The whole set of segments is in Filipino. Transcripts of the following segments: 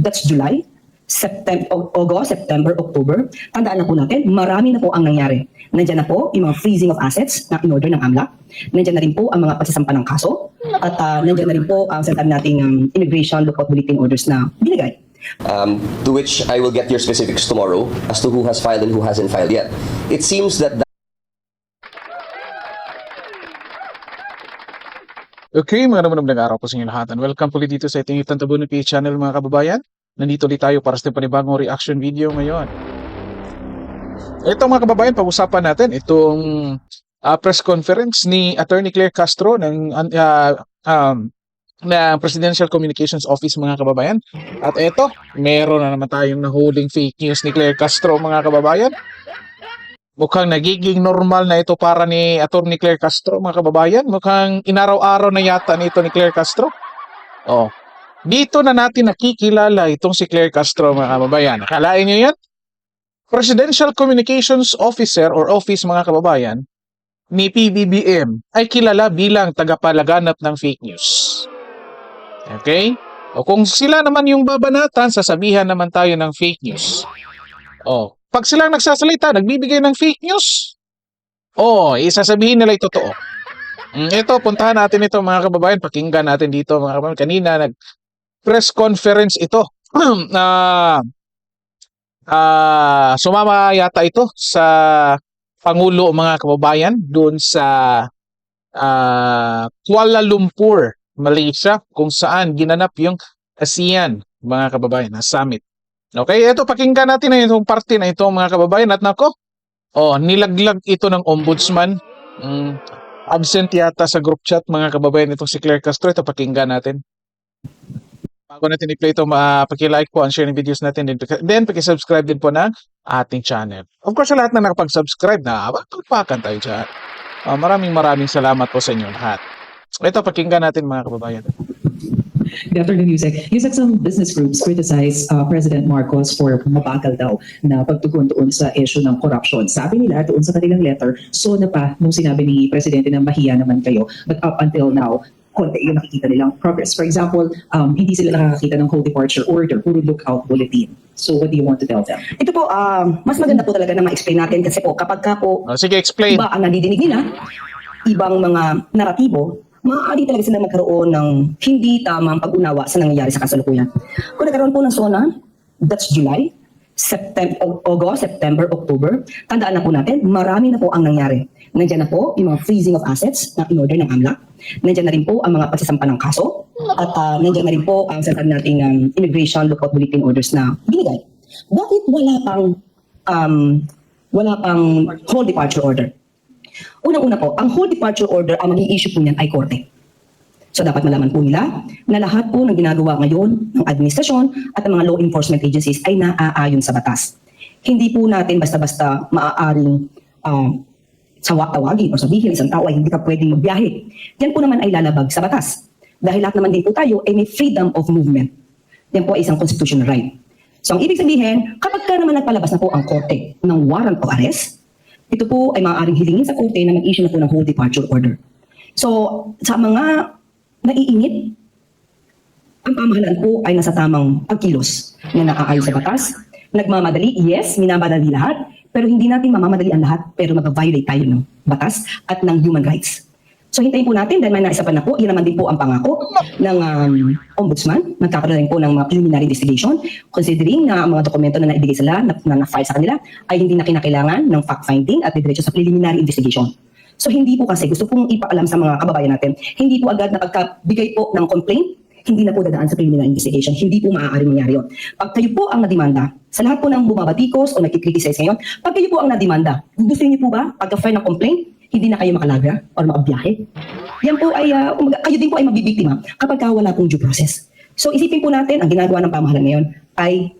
That's July, September, August, September, October. Tandaan na po natin, marami na po ang nangyari. Nandiyan na po yung mga freezing of assets na in-order ng AMLA. Nandiyan na rin po ang mga pagsasampa ng kaso. At ah, nandiyan na rin po ang sinasabi nating um, immigration lookout bulletin orders na binigay. um, to which I will get your specifics tomorrow as to who has filed and who hasn't filed yet. It seems that Okay, mga naman ng araw po sa inyo lahat. And welcome po dito sa ating Itan Tabunan PH channel mga kababayan. Nandito ulit tayo para sa panibagong reaction video ngayon. Ito mga kababayan, pag-usapan natin itong ah, press conference ni Attorney Claire Castro ng ah, um, ng Presidential Communications Office mga kababayan. At ito, meron na naman tayong nahuling fake news ni Claire Castro mga kababayan. Mukhang nagiging normal na ito para ni Atty. Claire Castro, mga kababayan. Mukhang inaraw-araw na yata nito ni Claire Castro. Oh. Dito na natin nakikilala itong si Claire Castro, mga kababayan. Akalain niyo yan? Presidential Communications Officer or Office, mga kababayan, ni PBBM ay kilala bilang tagapalaganap ng fake news. Okay? O kung sila naman yung babanatan, sasabihan naman tayo ng fake news. Oh, pag sila nagsasalita, nagbibigay ng fake news. Oh, isasabihin nila ito totoo. Mm, ito, puntahan natin ito mga kababayan. Pakinggan natin dito mga kababayan. Kanina, nag press conference ito. na ah sumama yata ito sa Pangulo mga kababayan doon sa ah, Kuala Lumpur, Malaysia, kung saan ginanap yung ASEAN, mga kababayan, na summit. Okay, ito pakinggan natin na itong parte na ito mga kababayan at nako. Oh, nilaglag ito ng ombudsman. Mm, absent yata sa group chat mga kababayan itong si Claire Castro. Ito pakinggan natin. Bago natin i-play ito, uh, paki-like po and share ng videos natin. Then, then paki-subscribe din po ng ating channel. Of course, lahat na nakapag-subscribe na, pagpakan tayo dyan. Ah, maraming maraming salamat po sa inyo lahat. Ito, pakinggan natin mga kababayan. Good afternoon, Yusek. Yusek, some business groups criticize uh, President Marcos for mabagal daw na pagtugon doon sa issue ng corruption. Sabi nila doon sa kanilang letter, so na pa nung sinabi ni Presidente na mahiya naman kayo. But up until now, konti yung nakikita nilang progress. For example, um, hindi sila nakakakita ng whole departure order, puro lookout bulletin. So what do you want to tell them? Ito po, um, mas maganda po talaga na ma-explain natin kasi po kapag ka po Oh, sige, explain. iba ang nadidinig nila, ibang mga naratibo, maaari talaga sila magkaroon ng hindi tamang pag-unawa sa nangyayari sa kasalukuyan. Kung nagkaroon po ng SONA, that's July, September, August, September, October, tandaan na po natin, marami na po ang nangyari. Nandiyan na po yung mga freezing of assets na in-order ng AMLA. Nandiyan na rin po ang mga pagsasampa ng kaso. At ah, nandiyan na rin po ang sinasabi nating um, immigration lookout bulletin orders na binigay. Bakit wala pang um, wala pang whole departure order? Unang-una po, ang whole departure order, ang maging issue po niyan ay korte. So dapat malaman po nila na lahat po ng ginagawa ngayon ng administrasyon at ng mga law enforcement agencies ay naaayon sa batas. Hindi po natin basta-basta maaaring um, sawa-tawagin o sabihin isang tao ay hindi ka pwedeng magbiyahe. Yan po naman ay lalabag sa batas. Dahil lahat naman din po tayo ay may freedom of movement. Yan po ay isang constitutional right. So ang ibig sabihin, kapag ka naman nagpalabas na po ang korte ng warrant of arrest, ito po ay maaaring hilingin sa korte na mag-issue na po ng whole departure order. So, sa mga naiinit, ang pamahalaan po ay nasa tamang pagkilos na naaayon sa batas. Nagmamadali, yes, minamadali lahat, pero hindi natin mamamadali ang lahat, pero mag-violate tayo ng batas at ng human rights. So hintayin po natin dahil may naisa pa na po, yan naman din po ang pangako ng um, ombudsman. Nagkakaroon po ng mga preliminary investigation considering na ang mga dokumento na naibigay sila, na, na na-file sa kanila, ay hindi na kinakailangan ng fact-finding at diretso sa preliminary investigation. So hindi po kasi, gusto pong ipaalam sa mga kababayan natin, hindi po agad na pagkabigay po ng complaint, hindi na po dadaan sa preliminary investigation. Hindi po maaaring mangyari yun. Pag kayo po ang nadimanda, sa lahat po ng bumabatikos o nagkikriticize ngayon, pag kayo po ang nadimanda, gusto niyo po ba, pagka-file ng complaint, hindi na kayo makalaga o makabiyahe? Yan po ay, umaga- kayo din po ay mabibiktima kapag ka wala pong due process. So isipin po natin, ang ginagawa ng pamahalaan ngayon ay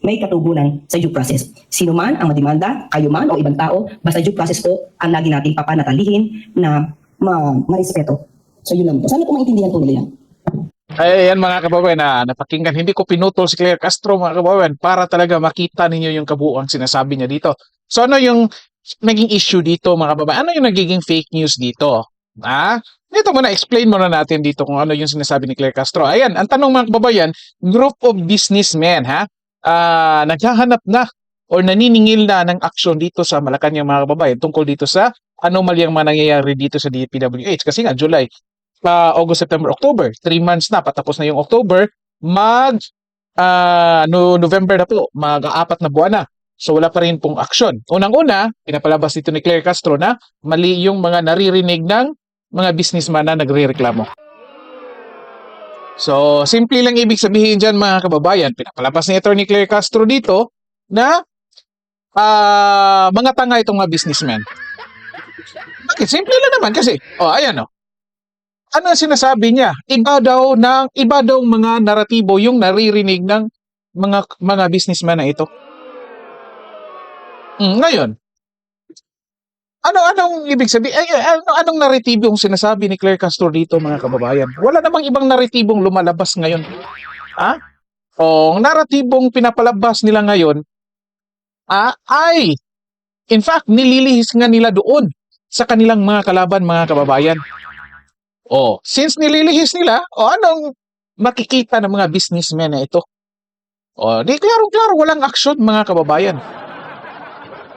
may katugunan sa due process. Sino man ang madimanda, kayo man o ibang tao, basta due process po ang lagi nating papanatalihin na ma marespeto. So yun lang po. Sana po maintindihan po nila yan. Ay, yan mga kababayan na napakinggan. Hindi ko pinutol si Claire Castro mga kababayan para talaga makita ninyo yung kabuuang sinasabi niya dito. So ano yung naging issue dito mga kababayan? Ano yung nagiging fake news dito? Ah, Dito muna, explain muna natin dito kung ano yung sinasabi ni Claire Castro. Ayan, ang tanong mga kababayan, group of businessmen, ha? Ah, naghahanap na or naniningil na ng aksyon dito sa Malacanang mga kababayan tungkol dito sa anomalyang mga nangyayari dito sa DPWH. Kasi nga, July, ah, August, September, October, three months na, patapos na yung October, mag ah, no, November na po, mag-aapat na buwan na. So wala pa rin pong aksyon. Unang-una, pinapalabas dito ni Claire Castro na mali yung mga naririnig ng mga businessman na nagre-reklamo. So, simple lang ibig sabihin dyan mga kababayan, pinapalabas ni Attorney Claire Castro dito na ah, mga tanga itong mga businessmen. Bakit? Simple lang naman kasi, oh, ayan oh. Ano ang sinasabi niya? Iba daw ng iba daw mga naratibo yung naririnig ng mga mga businessman na ito. Mm, ngayon, ano anong ibig sabihin? Ay, ano anong naratibo yung sinasabi ni Claire Castro dito mga kababayan? Wala namang ibang naratibong lumalabas ngayon. Ha? O, ang naratibong pinapalabas nila ngayon ah, ay in fact nililihis nga nila doon sa kanilang mga kalaban mga kababayan. Oh, since nililihis nila, o anong makikita ng mga businessmen na ito? O, di klaro-klaro walang aksyon mga kababayan.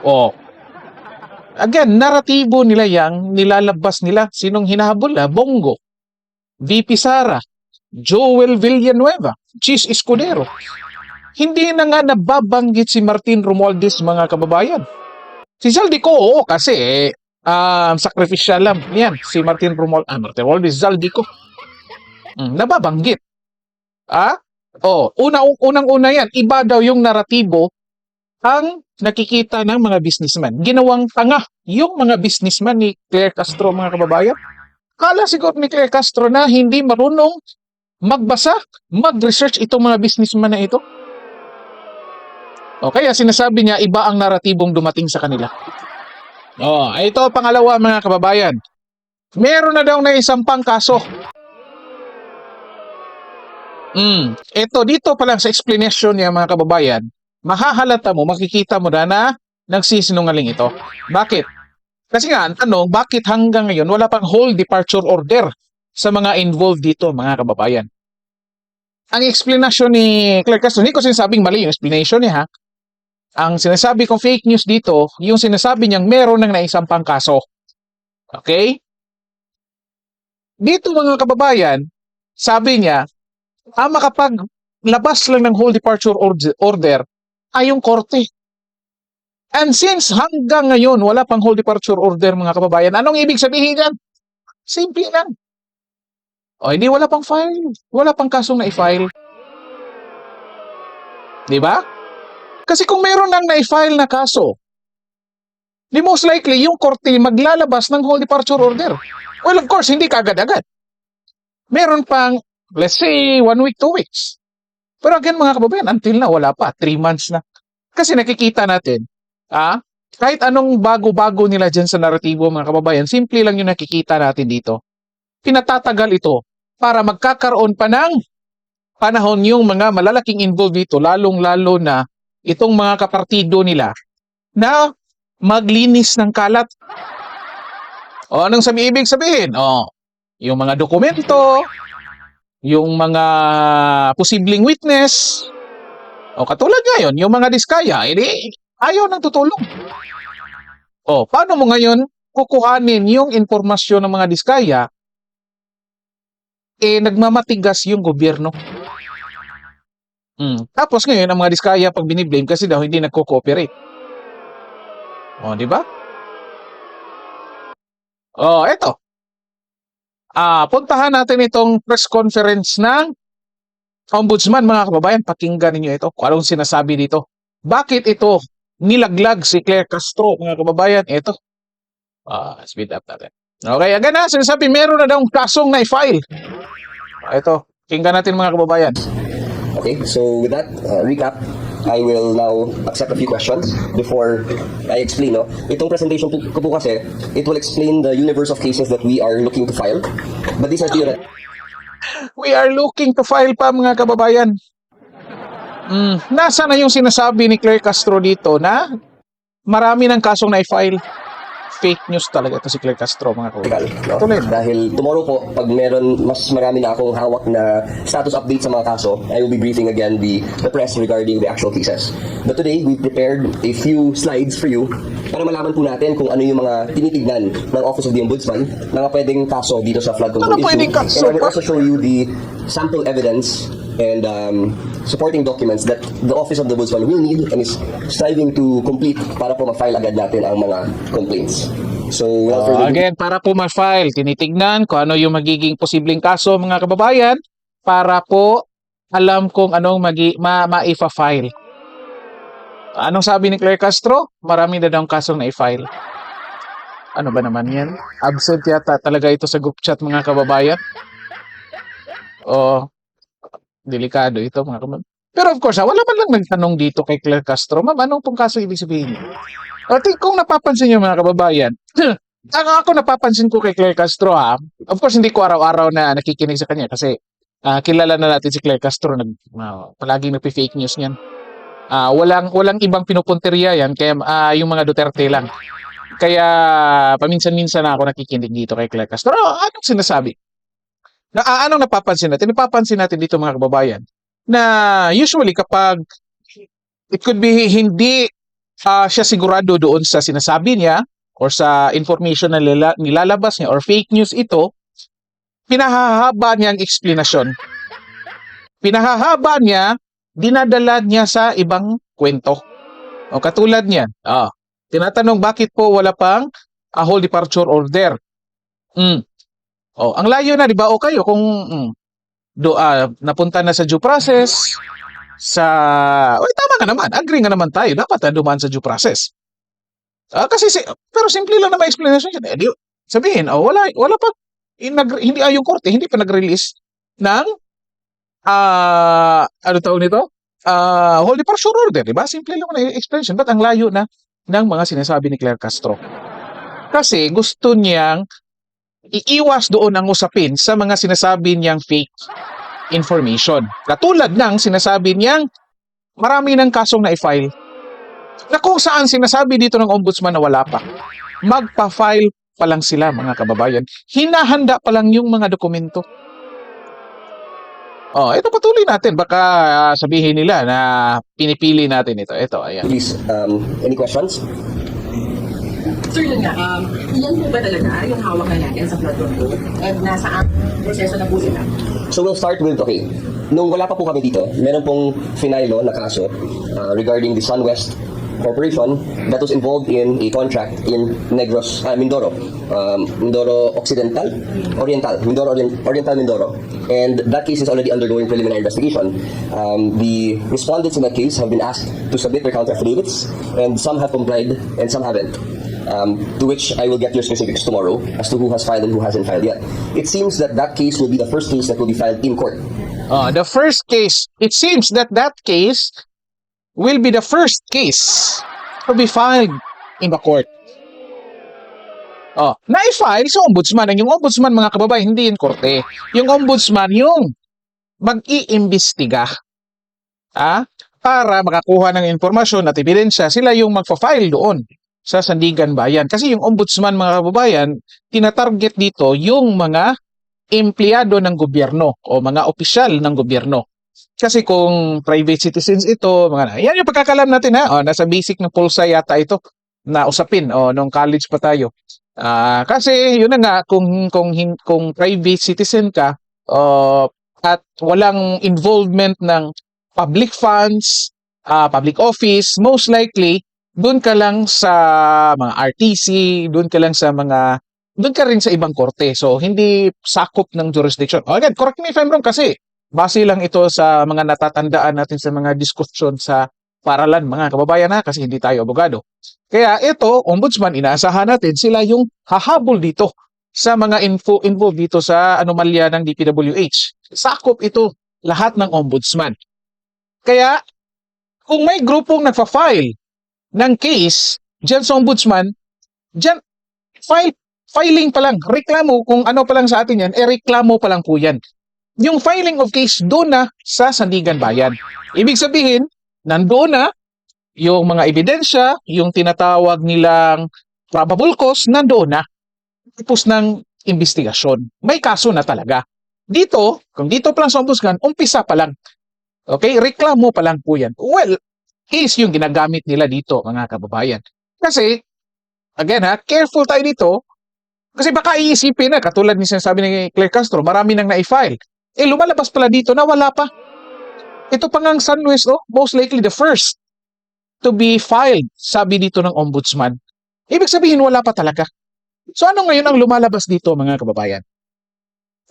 O, again, naratibo nila yang nilalabas nila. Sinong hinahabol na? Bongo, VP Sara, Joel Villanueva, Chis Escudero. Hindi na nga nababanggit si Martin Romualdez mga kababayan. Si Zaldico, oo, kasi um, sacrificial lang. Yan, si Martin Romualdez, ah, Martin Romualdez, Zaldico. Mm, nababanggit. Ah? Oh, una unang-una yan, iba daw yung naratibo ang nakikita ng mga businessman. Ginawang tanga yung mga businessman ni Claire Castro, mga kababayan. Kala siguro ni Claire Castro na hindi marunong magbasa, mag-research itong mga businessman na ito. O kaya sinasabi niya, iba ang naratibong dumating sa kanila. Oh, ito pangalawa mga kababayan. Meron na daw na isang pang kaso. Mm, ito dito pa lang sa explanation niya mga kababayan, mahahalata mo, makikita mo na na nagsisinungaling ito. Bakit? Kasi nga, ang tanong, bakit hanggang ngayon wala pang whole departure order sa mga involved dito, mga kababayan? Ang explanation ni Claire Castro, hindi ko sinasabing mali yung explanation niya, ha? Ang sinasabi kong fake news dito, yung sinasabi niyang meron ng naisampang kaso. Okay? Dito mga kababayan, sabi niya, ang makapaglabas lang ng whole departure ord- order ay yung korte. And since hanggang ngayon wala pang whole departure order mga kababayan, anong ibig sabihin yan? Simple lang. O hindi wala pang file, wala pang kasong na i-file. Di ba? Kasi kung meron nang na-file na kaso, di most likely yung korte maglalabas ng whole departure order. Well, of course, hindi kagad-agad. Meron pang, let's say, one week, two weeks. Pero again, mga kababayan, until na, wala pa. Three months na. Kasi nakikita natin, ah, kahit anong bago-bago nila dyan sa naratibo, mga kababayan, simple lang yung nakikita natin dito. Pinatatagal ito para magkakaroon pa ng panahon yung mga malalaking involved dito, lalong-lalo na itong mga kapartido nila na maglinis ng kalat. O anong sabi ibig sabihin? O, yung mga dokumento, yung mga posibleng witness, o katulad ngayon, yung mga diskaya, edi ayaw nang tutulong. O, paano mo ngayon kukuhanin yung informasyon ng mga diskaya eh nagmamatigas yung gobyerno. Mm. Tapos ngayon, ang mga diskaya pag biniblame kasi daw hindi nagko-cooperate. O, di ba? O, eto. Ah, puntahan natin itong press conference ng Ombudsman, mga kababayan. Pakinggan ninyo ito. Kung anong sinasabi dito. Bakit ito nilaglag si Claire Castro, mga kababayan? Ito. Ah, speed up natin. Okay, agad na. Sinasabi, meron na daw kasong na-file. Ito. Pakinggan natin, mga kababayan. Okay, so with that uh, recap, I will now accept a few questions before I explain. No? Itong presentation ko po kasi, it will explain the universe of cases that we are looking to file. But these are theoretical. We are looking to file pa mga kababayan. Mm, nasa na yung sinasabi ni Claire Castro dito na marami ng kasong na-file. Fake news talaga ito si Claire Castro mga kababayan. no? Tuloy na. Dahil tomorrow po, pag meron mas marami na akong hawak na status update sa mga kaso, I will be briefing again the, the press regarding the actual cases. But today, we prepared a few slides for you para malaman po natin kung ano yung mga tinitignan ng Office of the Ombudsman na mga pwedeng kaso dito sa flood control Ano issue. And I will also show you the sample evidence and um, supporting documents that the Office of the Ombudsman will need and is striving to complete para po ma-file agad natin ang mga complaints. So, without Oh, further again, para po ma-file, tinitignan kung ano yung magiging posibleng kaso mga kababayan para po alam kung anong magi ma maifa-file. Anong sabi ni Claire Castro? Marami na daw kasong na-file. Ano ba naman yan? Absent yata talaga ito sa group chat mga kababayan. O, delikado ito mga kababayan. Pero of course, ha, wala man lang nagtanong dito kay Claire Castro, ma'am, anong pong kaso ibig sabihin? Think kung napapansin niyo mga kababayan, ang ako napapansin ko kay Claire Castro ha, of course hindi ko araw-araw na nakikinig sa kanya kasi ah, kilala na natin si Claire Castro, nag, ah, palaging nagpi-fake news niyan. Ah, walang walang ibang pinupunteriya yan kaya ah, yung mga Duterte lang. Kaya paminsan-minsan na ako nakikinig dito kay Claire Castro. Oh, anong sinasabi? Na, ah, anong napapansin natin? Napapansin natin dito mga kababayan na usually kapag it could be hindi ah, siya sigurado doon sa sinasabi niya or sa information na nila- nilalabas niya or fake news ito, pinahahaba niya ang explanation. Pinahahaba niya, dinadala niya sa ibang kwento. O katulad niyan, ah, tinatanong bakit po wala pang a whole departure order. Mm. Oh, ang layo na, di ba? O kayo kung mm, do, ah, napunta na sa due process, sa... Oy, tama ka naman. Agree nga naman tayo. Dapat na dumaan sa due process. Ah, kasi si, pero simple lang naman explanation yan. Eh, di, sabihin, oh, wala wala pa in, nag, hindi ay yung korte hindi pa nag-release ng ah ano tawag nito? Ah, whole departure order, di ba? Simple lang na explanation. But ang layo na ng mga sinasabi ni Claire Castro. Kasi gusto niyang iiwas doon ang usapin sa mga sinasabi niyang fake information. Katulad ng sinasabi niyang marami ng kasong na-file na kung saan sinasabi dito ng ombudsman na wala pa. Magpa-file pa lang sila mga kababayan. Hinahanda pa lang yung mga dokumento. Oh, ito patuloy natin. Baka ah, sabihin nila na pinipili natin ito. Ito, ayan. please, um, any questions? Sir, yun nga, um, yan po ba talaga yung hawak na natin sa flood control? At nasaan proseso na po sila? So we'll start with, okay, nung wala pa po kami dito, meron pong finalo na kaso uh, regarding the SunWest Corporation that was involved in a contract in Negros, uh, Mindoro, um, Mindoro Occidental, Oriental, Mindoro Orient, Oriental Mindoro. And that case is already undergoing preliminary investigation. Um, the respondents in that case have been asked to submit their counter affidavits, and some have complied and some haven't. Um, to which I will get your specifics tomorrow as to who has filed and who hasn't filed yet. It seems that that case will be the first case that will be filed in court. Oh, the first case, it seems that that case will be the first case to be filed in the court. Oh, na-file sa ombudsman. Ang yung ombudsman, mga kababayan, hindi yung korte. Yung ombudsman, yung mag-iimbestiga. Ah, para makakuha ng informasyon at ebidensya, sila yung magfa-file doon sa Sandigan Bayan. Kasi yung ombudsman, mga kababayan, tinatarget dito yung mga empleyado ng gobyerno o mga opisyal ng gobyerno. Kasi kung private citizens ito, mga yan yung pagkakalam natin ha. O, nasa basic ng pulsa yata ito na usapin o nung college pa tayo. Ah, kasi yun na nga kung kung kung private citizen ka o at walang involvement ng public funds, ah, public office, most likely doon ka lang sa mga RTC, doon ka lang sa mga doon ka rin sa ibang korte. So, hindi sakop ng jurisdiction. Oh, again, correct me if I'm wrong kasi base lang ito sa mga natatandaan natin sa mga diskusyon sa paralan, mga kababayan na, kasi hindi tayo abogado. Kaya ito, ombudsman, inaasahan natin sila yung hahabol dito sa mga info involved dito sa anomalya ng DPWH. Sakop ito lahat ng ombudsman. Kaya, kung may grupong nagfa-file ng case dyan sa ombudsman, dyan, file filing pa lang, reklamo, kung ano pa lang sa atin yan, eh reklamo pa lang po yan. Yung filing of case doon na sa Sandigan Bayan. Ibig sabihin, nandoon na yung mga ebidensya, yung tinatawag nilang probable cause nandoon na. Tapos ng investigasyon. May kaso na talaga. Dito, kung dito pa lang sa ombudsman, umpisa pa lang. Okay? Reklamo pa lang po yan. Well, case yung ginagamit nila dito, mga kababayan. Kasi, again ha, careful tayo dito. Kasi baka iisipin na, katulad ni sinasabi ni Claire Castro, marami nang na-file. Eh, lumalabas pala dito na wala pa. Ito pa nga ang San Luis, oh, most likely the first to be filed, sabi dito ng ombudsman. Ibig sabihin, wala pa talaga. So ano ngayon ang lumalabas dito, mga kababayan?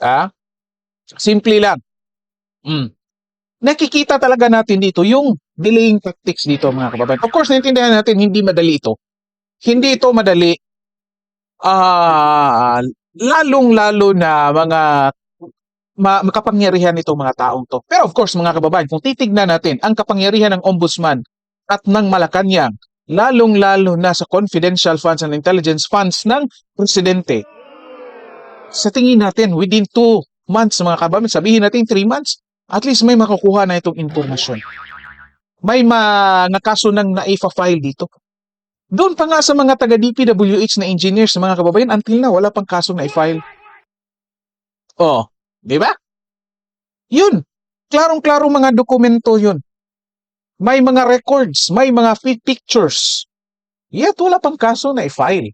Ah? Simple lang. Mm. Nakikita talaga natin dito yung delaying tactics dito, mga kababayan. Of course, naintindihan natin, hindi madali ito. Hindi ito madali. Ah, lalong-lalo na mga ma- makapangyarihan itong mga taong to. Pero of course, mga kababayan, kung titignan natin ang kapangyarihan ng ombudsman at ng Malacanang, lalong-lalo na sa confidential funds and intelligence funds ng presidente, sa tingin natin, within two months, mga kababayan, sabihin natin three months, at least may makukuha na itong informasyon. May mga kaso nang naifa-file dito. Doon pa nga sa mga taga-DPWH na engineers, mga kababayan, until na, wala pang kaso na i-file. Oh, di ba? Yun. Klarong-klaro mga dokumento yun. May mga records, may mga pictures. Yet wala pang kaso na i-file.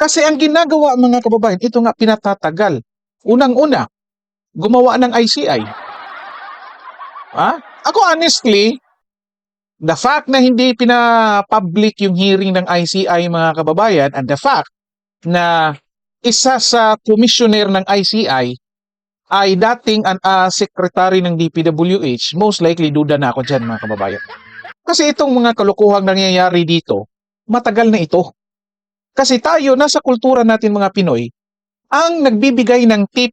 Kasi ang ginagawa mga kababayan, ito nga pinatatagal. Unang-una, gumawa ng ICI. Ha? Ako honestly, the fact na hindi pina-public yung hearing ng ICI mga kababayan and the fact na isa sa commissioner ng ICI ay dating an ah, secretary ng DPWH, most likely duda na ako dyan mga kababayan. Kasi itong mga kalukuhang nangyayari dito, matagal na ito. Kasi tayo, nasa kultura natin mga Pinoy, ang nagbibigay ng tip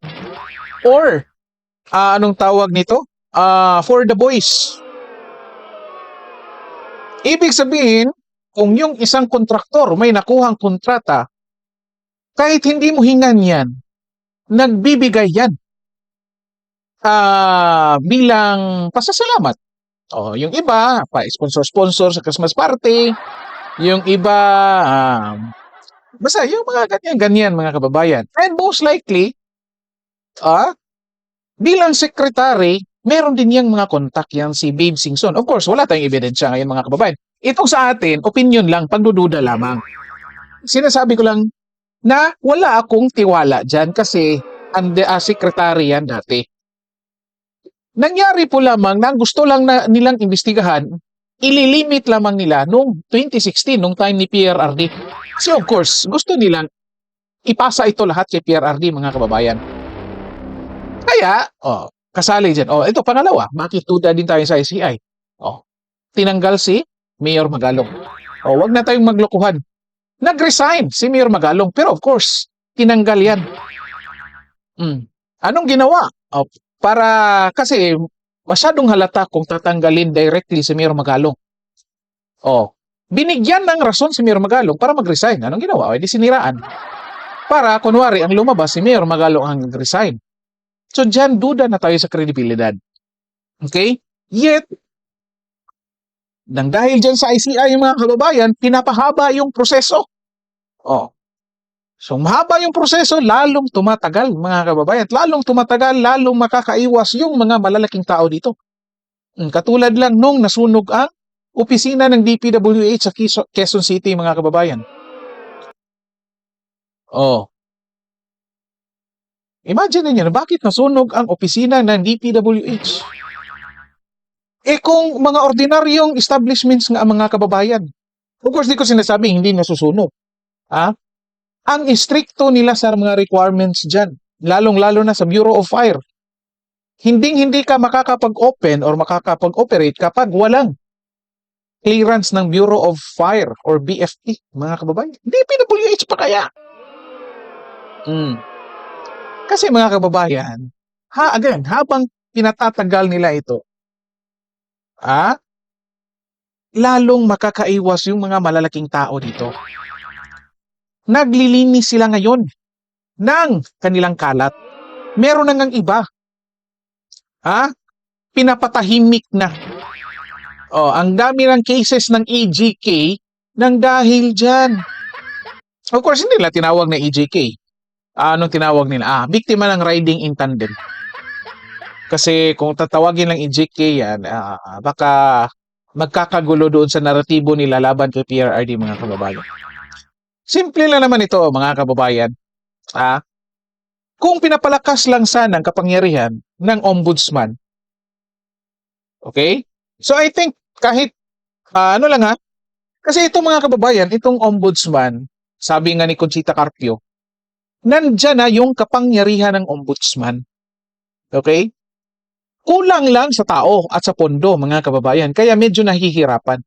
or ah, anong tawag nito? Ah, for the boys. Ibig sabihin, kung yung isang kontraktor may nakuhang kontrata, kahit hindi mo hingan yan, nagbibigay yan ah bilang pasasalamat. Oh, yung iba, pa-sponsor-sponsor sa Christmas party. Yung iba, um, basta yung mga ganyan-ganyan mga kababayan. And most likely, ah, bilang secretary, meron din yung mga contact yan si Babe Singson. Of course, wala tayong ebidensya ngayon mga kababayan. Ito sa atin, opinion lang, pagdududa lamang. Sinasabi ko lang na wala akong tiwala dyan kasi ang uh, secretary yan dati. Nangyari po lamang na gusto lang na nilang imbestigahan, ililimit lamang nila noong 2016, nung time ni PRRD. Kasi of course, gusto nilang ipasa ito lahat kay PRRD, mga kababayan. Kaya, oh, kasali dyan. Oh, ito pangalawa, makituda din tayo sa ICI. Oh, tinanggal si Mayor Magalong. Oh, wag na tayong maglokohan. Nag-resign si Mayor Magalong, pero of course, tinanggal yan. Mm. Anong ginawa? Oh, para kasi masyadong halata kung tatanggalin directly si Mayor Magalong. Oh, binigyan ng rason si Mayor Magalong para mag-resign. Anong ginawa? O, di siniraan. Para, kunwari, ang lumabas si Mayor Magalong ang nag-resign. So, dyan, duda na tayo sa kredibilidad. Okay? Yet, nang dahil dyan sa ICI, mga kababayan, pinapahaba yung proseso. Oh, So mahaba yung proseso, lalong tumatagal mga kababayan. At lalong tumatagal, lalong makakaiwas yung mga malalaking tao dito. Mm, Katulad lang nung nasunog ang opisina ng DPWH sa Quezon- City mga kababayan. Oh. Imagine niyo bakit nasunog ang opisina ng DPWH? Eh kung mga ordinaryong establishments nga ang mga kababayan. Of course, di ko sinasabing hindi nasusunog. Ha? ang istrikto nila sa mga requirements dyan, lalong-lalo na sa Bureau of Fire. Hinding-hindi ka makakapag-open or makakapag-operate kapag walang clearance ng Bureau of Fire or BFP, mga kababayan. Hindi PWH pa kaya. Mm. Kasi mga kababayan, ha, again, habang pinatatagal nila ito, ah, lalong makakaiwas yung mga malalaking tao dito naglilinis sila ngayon ng kanilang kalat. Meron na ngang iba. Ha? Pinapatahimik na. Oh, ang dami ng cases ng AGK nang dahil dyan. Of course, hindi nila tinawag na EJK. Ah, anong tinawag nila? Ah, biktima ng riding in tandem. Kasi kung tatawagin lang EJK yan, ah, baka magkakagulo doon sa naratibo nila laban kay PRRD mga kababayan. Simple lang naman ito mga kababayan. Ah, kung pinapalakas lang sana ang kapangyarihan ng ombudsman, okay? So I think kahit ah, ano lang ha, kasi itong mga kababayan, itong ombudsman, sabi nga ni Conchita Carpio, nandyan na yung kapangyarihan ng ombudsman. Okay? Kulang lang sa tao at sa pondo, mga kababayan. Kaya medyo nahihirapan.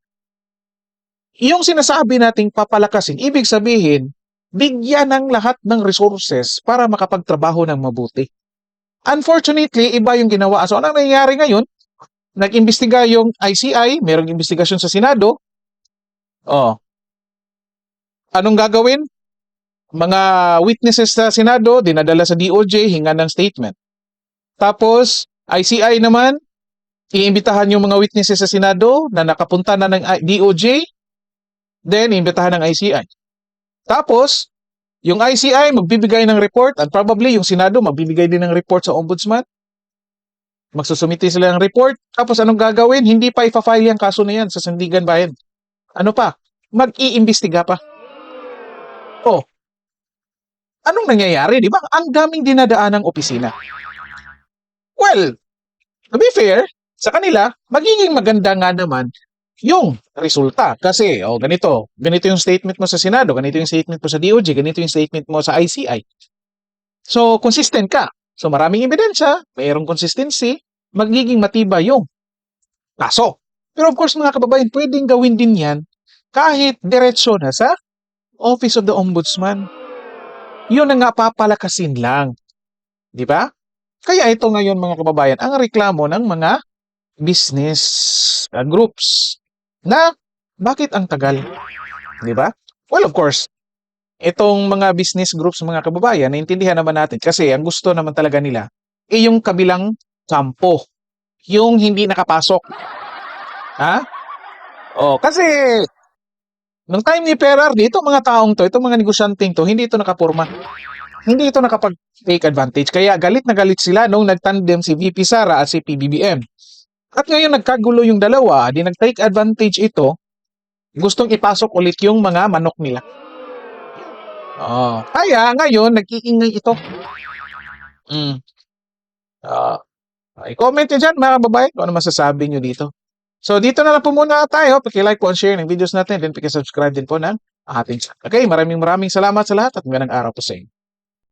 Yung sinasabi nating papalakasin, ibig sabihin, bigyan ng lahat ng resources para makapagtrabaho ng mabuti. Unfortunately, iba yung ginawa. So, anong nangyayari ngayon? Nag-imbestiga yung ICI, merong investigasyon sa Senado. Oh. Anong gagawin? Mga witnesses sa Senado, dinadala sa DOJ, hinga ng statement. Tapos, ICI naman, iimbitahan yung mga witnesses sa Senado na nakapunta na ng DOJ, then iimbitahan ng ICI. Tapos, yung ICI magbibigay ng report at probably yung Senado magbibigay din ng report sa Ombudsman. Magsusumiti sila ng report. Tapos anong gagawin? Hindi pa ipa-file yung kaso na yan sa Sandigan Bayan. Ano pa? Mag-iimbestiga pa. Oh. Anong nangyayari? Di ba? Ang daming dinadaan ng opisina. Well, to be fair, sa kanila, magiging maganda nga naman yung resulta. Kasi, oh, ganito, ganito yung statement mo sa Senado, ganito yung statement mo sa DOJ, ganito yung statement mo sa ICI. So, consistent ka. So, maraming ebidensya, mayroong consistency, magiging matibay yung kaso. Pero of course, mga kababayan, pwedeng gawin din yan kahit diretsyo na sa Office of the Ombudsman. Yun ang nga papalakasin lang. Di ba? Kaya ito ngayon mga kababayan, ang reklamo ng mga business uh, groups na bakit ang tagal? Di ba? Well, of course, itong mga business groups mga kababayan, naintindihan naman natin kasi ang gusto naman talaga nila ay yung kabilang kampo. Yung hindi nakapasok. Ha? Oh, kasi nung time ni Perardi, itong mga taong to, itong mga negosyanteng to, hindi ito nakapurma. Hindi ito nakapag-take advantage. Kaya galit na galit sila nung nagtandem si VP Sara at si PBBM. At ngayon nagkagulo yung dalawa, di nag-take advantage ito, gustong ipasok ulit yung mga manok nila. Oh, kaya ngayon nag-iingay ito. Mm. Ah, i-comment nyo dyan mga babae kung ano masasabi nyo dito. So dito na lang po muna tayo. Paki-like po and share ng videos natin. Then paki-subscribe din po ng ating channel. Okay, maraming maraming salamat sa lahat at magandang araw po sa inyo.